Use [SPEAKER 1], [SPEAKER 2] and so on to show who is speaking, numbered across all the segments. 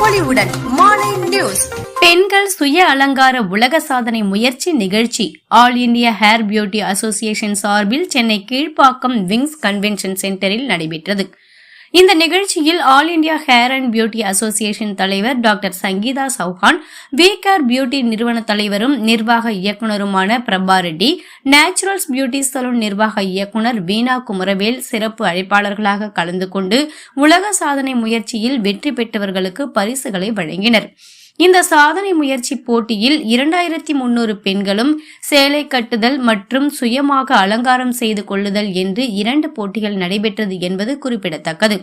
[SPEAKER 1] பொலிவுடன் நியூஸ்.
[SPEAKER 2] பெண்கள் சுய அலங்கார உலக சாதனை முயற்சி நிகழ்ச்சி. All India hair beauty association சார்பில் சென்னை கீழ்ப்பாக்கம் விங்ஸ் கன்வென்ஷன் சென்டரில் நடைபெற்றது. இந்த நிகழ்ச்சியில் all India hair and beauty association தலைவர் doctor Sangeetha Chauhan V Care beauty நிறுவன தலைவரும் நிர்வாக இயக்குநருமான Prabha Reddy Naturals beauty salon நிர்வாக இயக்குநர் வீணா குமரவேல் சிறப்பு அழைப்பாளர்களாக கலந்து கொண்டு உலக சாதனை முயற்சியில் வெற்றி பெற்றவர்களுக்கு பரிசுகளை வழங்கினர். இந்த சாதனை முயற்சி போட்டியில் இரண்டாயிரத்தி முன்னூறு பெண்களும் சேலை கட்டுதல் மற்றும் சுயமாக அலங்காரம் செய்து கொள்ளுதல் என்று இரண்டு போட்டிகள் நடைபெற்றது என்பது குறிப்பிடத்தக்கது.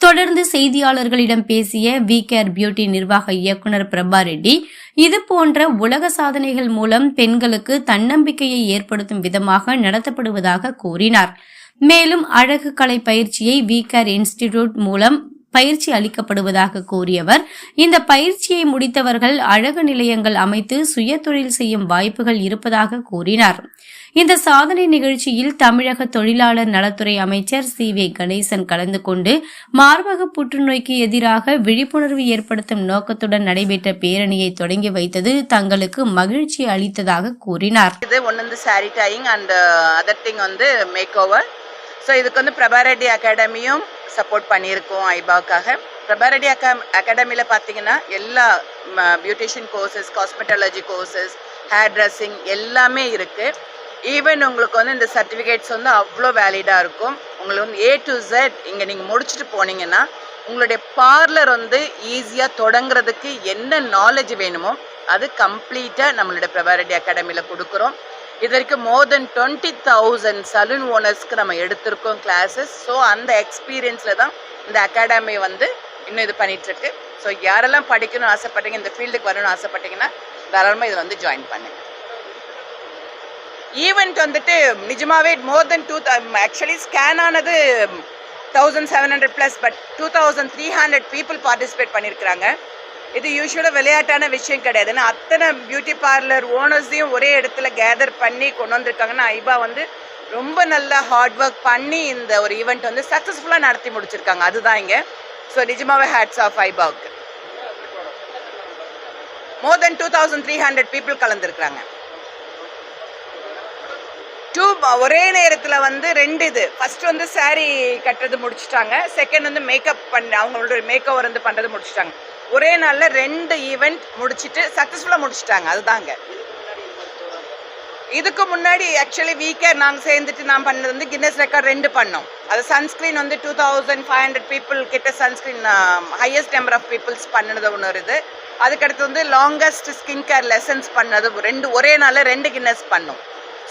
[SPEAKER 2] தொடர்ந்து செய்தியாளர்களிடம் பேசிய வி கேர் பியூட்டி நிர்வாக இயக்குநர் பிரபா ரெட்டி இது போன்ற உலக சாதனைகள் மூலம் பெண்களுக்கு தன்னம்பிக்கையை ஏற்படுத்தும் விதமாக நடத்தப்படுவதாக கூறினார். மேலும் அழகு கலை பயிற்சியை வி கேர் இன்ஸ்டிடியூட் மூலம் பயிற்சி அளிக்கப்படுவதாக கூறியவர். இந்த பயிற்சியை முடித்தவர்கள் அழகு நிலையங்கள் அமைத்து சுய தொழில் செய்யும் வாய்ப்புகள் இருப்பதாக கூறினார். இந்த சாதனை நிகழ்ச்சியில் தமிழக தொழிலாளர் நலத்துறை அமைச்சர் சி. வே. கணேசன் கலந்து கொண்டு மார்பக புற்றுநோய்க்கு எதிராக விழிப்புணர்வு ஏற்படுத்தும் நோக்கத்துடன் நடைபெற்ற பேரணியை தொடங்கி வைத்தது தங்களுக்கு மகிழ்ச்சி அளித்ததாக கூறினார்.
[SPEAKER 3] இது ஒன்று வந்து அண்ட் அதர் திங் வந்து மேக் ஓவர் ஸோ இதுக்கு வந்து பிரபாரெட்டி அகாடமியும் சப்போர்ட் பண்ணியிருக்கோம் ஐபாவுக்காக. பிரபாரெட்டி அகா அகாடமியில் பார்த்தீங்கன்னா எல்லா beautician courses cosmetology courses hair dressing எல்லாமே இருக்குது ஈவன் உங்களுக்கு வந்து இந்த சர்டிஃபிகேட்ஸ் வந்து அவ்வளோ வேலிடாக இருக்கும். உங்களுக்கு வந்து ஏ டு ஜெட் இங்கே நீங்கள் முடிச்சுட்டு போனீங்கன்னா உங்களுடைய பார்லர் வந்து ஈஸியாக தொடங்குறதுக்கு என்ன நாலேஜ் வேணுமோ அது கம்ப்ளீட்டாக நம்மளுடைய பிரபாரெட்டி அகாடமியில் கொடுக்குறோம். இது வரைக்கும் more than twenty thousand salon ஓனர்ஸ்க்கு நம்ம எடுத்திருக்கோம் கிளாஸஸ் ஸோ அந்த எக்ஸ்பீரியன்ஸில் தான் இந்த அகாடமி வந்து இன்னும் இது பண்ணிகிட்ருக்கு ஸோ யாரெல்லாம் படிக்கணும்னு ஆசைப்பட்டீங்க இந்த ஃபீல்டுக்கு வரணும்னு ஆசைப்பட்டீங்கன்னா தாராளமாக இதில் வந்து ஜாயின் பண்ணுங்க. ஈவெண்ட் வந்துட்டு நிஜமாகவே more than two actually scan ஆனது thousand seven hundred plus but two thousand three hundred people participate பண்ணியிருக்கிறாங்க இது யூஸ்வலாக விளையாட்டான விஷயம் கிடையாது. ஏன்னா அத்தனை பியூட்டி பார்லர் ஓனர்ஸையும் ஒரே இடத்துல கேதர் பண்ணி கொண்டு வந்திருக்காங்கன்னா ஐபா வந்து ரொம்ப நல்லா ஹார்ட் ஒர்க் பண்ணி இந்த ஒரு ஈவெண்ட் வந்து சக்ஸஸ்ஃபுல்லாக நடத்தி முடிச்சிருக்காங்க. அதுதான் இங்கே. ஸோ நிஜமாவே hats off ஐபாவுக்கு. More than two thousand three hundred people கலந்துருக்குறாங்க. Two ஒரே நேரத்தில் வந்து ரெண்டு இது. ஃபர்ஸ்ட் வந்து சாரீ கட்டுறது முடிச்சுட்டாங்க. செகண்ட் வந்து மேக்கப் பண்ண அவங்களோட மேக் ஓவர் வந்து பண்ணுறது முடிச்சுட்டாங்க. ஒரே நாளில் ரெண்டு ஈவெண்ட் முடிச்சுட்டு சக்ஸஸ்ஃபுல்லாக முடிச்சுட்டாங்க. அதுதாங்க. இதுக்கு முன்னாடி ஆக்சுவலி வீக்கே நாங்கள் சேர்ந்துட்டு நான் பண்ணது வந்து கின்னஸ் ரெக்கார்ட் ரெண்டு பண்ணோம். அது சன்ஸ்க்ரீன் வந்து two thousand five hundred people கிட்ட sunscreen highest number of peoples பண்ணினது ஒன்று வருது அதுக்கடுத்து வந்து லாங்கஸ்ட் ஸ்கின் கேர் லெசன்ஸ் பண்ணது ரெண்டு ஒரே நாளில் ரெண்டு கின்னஸ் பண்ணோம்.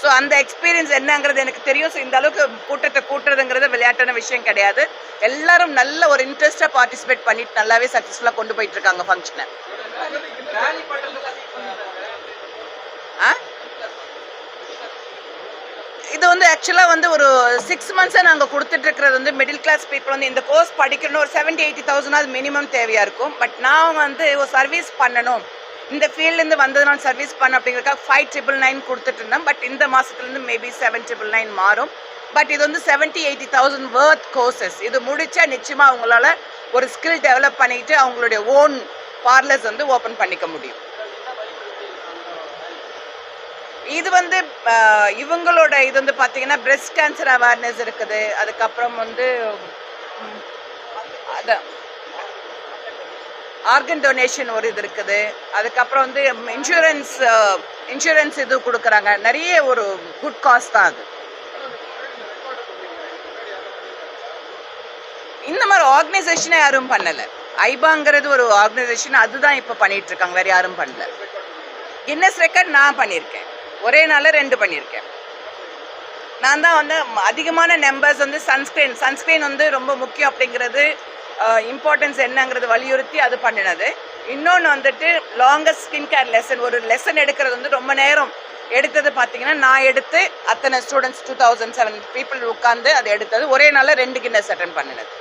[SPEAKER 3] ஸோ அந்த எக்ஸ்பீரியன்ஸ் என்னங்கிறது எனக்கு தெரியும். ஸோ இந்த அளவுக்கு கூட்டத்தை கூட்டுறதுங்கிறது விளையாட்டான விஷயம் கிடையாது. எல்லாரும் நல்ல ஒரு இன்ட்ரெஸ்டாக பார்ட்டிசிபேட் பண்ணிட்டு நல்லாவே சக்ஸஸ்ஃபுல்லாக கொண்டு போயிட்டு இருக்காங்க ஃபங்க்ஷனை ஆ? இது வந்து ஆக்சுவலாக வந்து ஒரு சிக்ஸ் மந்த்ஸாக நாங்கள் கொடுத்துட்டு இருக்கிறது வந்து மிடில் கிளாஸ் பீப்புள் வந்து இந்த கோர்ஸ் படிக்கணும்னு ஒரு செவன்ட்டி எயிட்டி தௌசண்ட் அது மினிமம் தேவையாக இருக்கும். பட் நான் வந்து ஒரு சர்வீஸ் பண்ணணும். இந்த ஃபீல்ட்லேருந்து வந்ததுனால சர்வீஸ் பண்ண அப்படிங்கிறக்காக ஃபைவ் ட்ரிபிள் நைன் கொடுத்துட்டு இருந்தேன். பட் இந்த மாதத்துலேருந்து மேபி செவன் ட்ரிபிள் நைன் மாறும். பட் இது வந்து seventy eighty thousand worth courses இது முடித்தா நிச்சயமாக அவங்களால ஒரு ஸ்கில் டெவலப் பண்ணிக்கிட்டு அவங்களுடைய ஓன் பார்லர்ஸ் வந்து ஓப்பன் பண்ணிக்க முடியும். இது வந்து இவங்களோட இது வந்து பார்த்தீங்கன்னா பிரெஸ்ட் கேன்சர் அவேர்னஸ் இருக்குது. அதுக்கப்புறம் வந்து அதான். ஆர்கன் டொனேஷன் ஒரு இது இருக்குது. அதுக்கப்புறம் வந்து இன்சூரன்ஸ் இன்சூரன்ஸ் இது கொடுக்குறாங்க. நிறைய ஒரு குட் காஸ் தான் அது. இந்த மாதிரி ஆர்கனைசேஷனே யாரும் பண்ணலை. ஐபாங்கிறது ஒரு ஆர்கனைசேஷன் அதுதான் இப்போ பண்ணிட்டு இருக்காங்க வேற யாரும் பண்ணல. கின்னஸ் ரெக்கார்ட் நான் பண்ணியிருக்கேன். ஒரே நாளில் ரெண்டு பண்ணியிருக்கேன். நான் தான் வந்து அதிகமான நம்பர்ஸ் வந்து சன்ஸ்க்ரீன் சன்ஸ்க்ரீன் வந்து ரொம்ப முக்கியம் அப்படிங்கிறது இம்பார்ட்டன்ஸ் என்னங்கிறது வலியுறுத்தி அது பண்ணினது. இன்னொன்று வந்துட்டு லாங்கஸ்ட் ஸ்கின் கேர் லெசன் ஒரு லெசன் எடுக்கிறது வந்து ரொம்ப நேரம் எடுத்தது பார்த்தீங்கன்னா நான் எடுத்து அத்தனை students two thousand seven people உட்காந்து அதை எடுத்தது. ஒரே நாளில் ரெண்டு கின்னஸ் அட்டன் பண்ணினது.